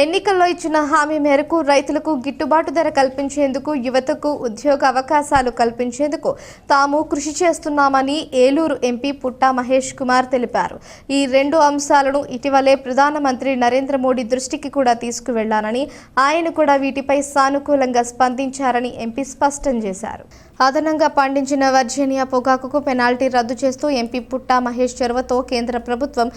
ఎన్నికల్లో ఇచ్చిన హామీ మేరకు రైతులకు గిట్టుబాటు ధర కల్పించేందుకు యువతకు ఉద్యోగ అవకాశాలు కల్పించేందుకు తాము కృషి చేస్తున్నామని ఏలూరు ఎంపీ పుట్టా మహేష్ కుమార్ తెలిపారు. ఈ రెండు అంశాలను ఇటీవలే ప్రధానమంత్రి నరేంద్ర మోడీ దృష్టికి కూడా తీసుకువెళ్ళానని ఆయన కూడా వీటిపై సానుకూలంగా స్పందించారని ఎంపీ స్పష్టం చేశారు. అదనంగా పండించిన వర్జీనియా పొగాకుకు పెనాల్టీ రద్దు చేస్తూ ఎంపీ పుట్టా మహేష్ చొరవతో కేంద్ర ప్రభుత్వం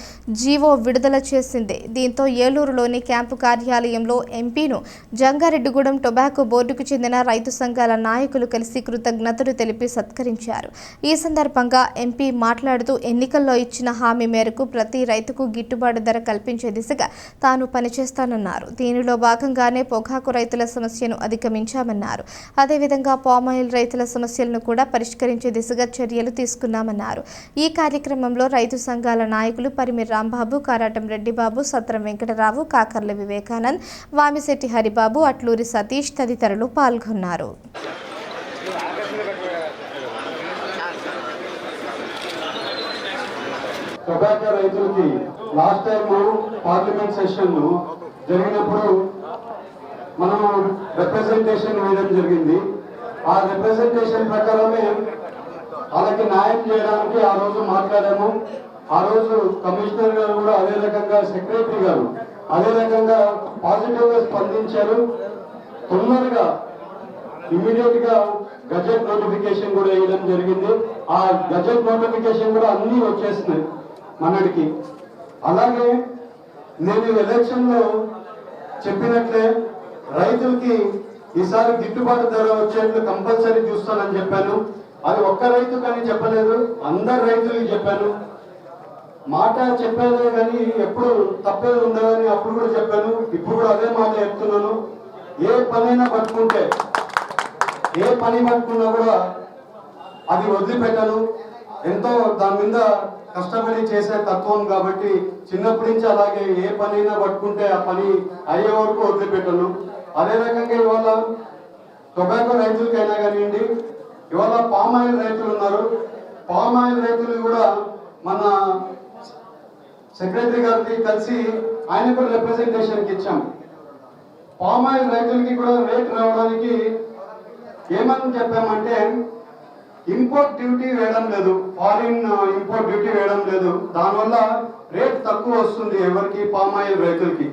జీవో విడుదల చేసింది. దీంతో ఏలూరులోని క్యాంపు కార్యాలయంలో ఎంపీను జంగారెడ్డిగూడెం టొబాకో బోర్డుకు చెందిన రైతు సంఘాల నాయకులు కలిసి కృతజ్ఞతలు తెలిపి సత్కరించారు. ఈ సందర్భంగా ఎంపీ మాట్లాడుతూ ఎన్నికల్లో ఇచ్చిన హామీ మేరకు ప్రతి రైతుకు గిట్టుబాటు ధర కల్పించే దిశగా తాను పనిచేస్తానన్నారు. దీనిలో భాగంగానే పొగాకు రైతుల సమస్యను అధిగమించామన్నారు. అదేవిధంగా పామాయిల్ రైతుల సమస్యలను కూడా పరిష్కరించే దిశగా చర్యలు తీసుకున్నామన్నారు. ఈ కార్యక్రమంలో రైతు సంఘాల నాయకులు పరిమి రాంబాబు కారాటం రెడ్డిబాబు సత్రం వెంకటరావు కాకర్ల వివేకానంద్ వామిశెట్టి హరిబాబు అట్లూరి సతీష్ తదితరులు పాల్గొన్నారు. టొబాకో రైతులకి లాస్ట్ టైం పార్లమెంట్ సెషన్ జరిగినప్పుడు మనం రిప్రజెంటేషన్ వేయడం జరిగింది. ఆ రిప్రజెంటేషన్ ప్రకారమే వాళ్ళకి న్యాయం చేయడానికి ఆ రోజు మాట్లాడాము. ఆ రోజు కమిషనర్ గారు కూడా అదే రకంగా సెక్రటరీ గారు అదే రకంగా పాజిటివ్గా స్పందించారు. తొందరగా ఇమీడియట్గా గజెట్ నోటిఫికేషన్ కూడా వేయడం జరిగింది. ఆ గజెట్ నోటిఫికేషన్ కూడా అన్ని వచ్చేసినాయి మనడికి అలాగే నేను ఎలక్షన్లో చెప్పినట్లే రైతులకి ఈసారి గిట్టుబాటు ధర వచ్చేట్లు కంపల్సరీ చూస్తానని చెప్పాను. అది ఒక్క రైతు కానీ చెప్పలేదు అందరు రైతులకి చెప్పాను. మాట చెప్పేదే కానీ ఎప్పుడు తప్పేది ఉండదని అప్పుడు కూడా చెప్పాను. ఇప్పుడు కూడా అదే మాట చెప్తున్నాను. ఏ పనైనా పట్టుకుంటే ఏ పని పట్టుకున్నా కూడా అది వదిలిపెట్టను. ఎంతో దాని మీద కష్టపడి చేసే తత్వం కాబట్టి చిన్నప్పటి నుంచి అలాగే ఏ పనైనా పట్టుకుంటే ఆ పని అయ్యే వరకు వదిలిపెట్టను. అదే రకంగా ఇవాళ టొబాకో రైతులకైనా కానివ్వండి ఇవాళ పామ్ ఆయిల్ రైతులు ఉన్నారు. పామ్ ఆయిల్ రైతులు కూడా మన సెక్రటరీ గారికి కలిసి ఆయన కూడా రిప్రజెంటేషన్కి ఇచ్చాం. పామ్ ఆయిల్ రైతులకి కూడా రేట్ రావడానికి ఏమని చెప్పామంటే ఇంపోర్ట్ డ్యూటీ వేయడం లేదు. ఫారిన్ ఇంపోర్ట్ డ్యూటీ వేయడం లేదు. దానివల్ల రేట్ తక్కువ వస్తుంది ఎవరికి? పామ్ ఆయిల్ రైతులకి.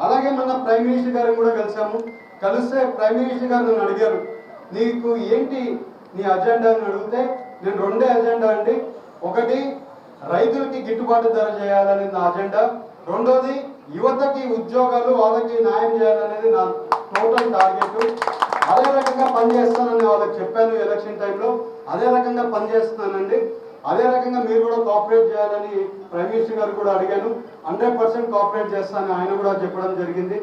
అలాగే మన ప్రైమ్ మినిస్టర్ గారిని కూడా కలిసాము. కలిస్తే ప్రైమ్ మినిస్టర్ గారు నన్ను అడిగారు నీకు ఏంటి నీ అజెండా? అని అడిగితే నేను రెండే అజెండా అండి. ఒకటి రైతులకి గిట్టుబాటు ధర చేయాలనేది నా అజెండా. రెండోది యువతకి ఉద్యోగాలు వాళ్ళకి న్యాయం చేయాలనేది నా టోటల్ టార్గెట్. అదే రకంగా పనిచేస్తానని వాళ్ళకి చెప్పాను ఎలక్షన్ టైంలో. అదే రకంగా పనిచేస్తున్నానండి. అదే రకంగా మీరు కూడా కోఆపరేట్ చేయాలని ప్రైమ్ మినిస్టర్ గారు కూడా అడిగాను. హండ్రెడ్ పర్సెంట్ కోఆపరేట్ చేస్తానని ఆయన కూడా చెప్పడం జరిగింది.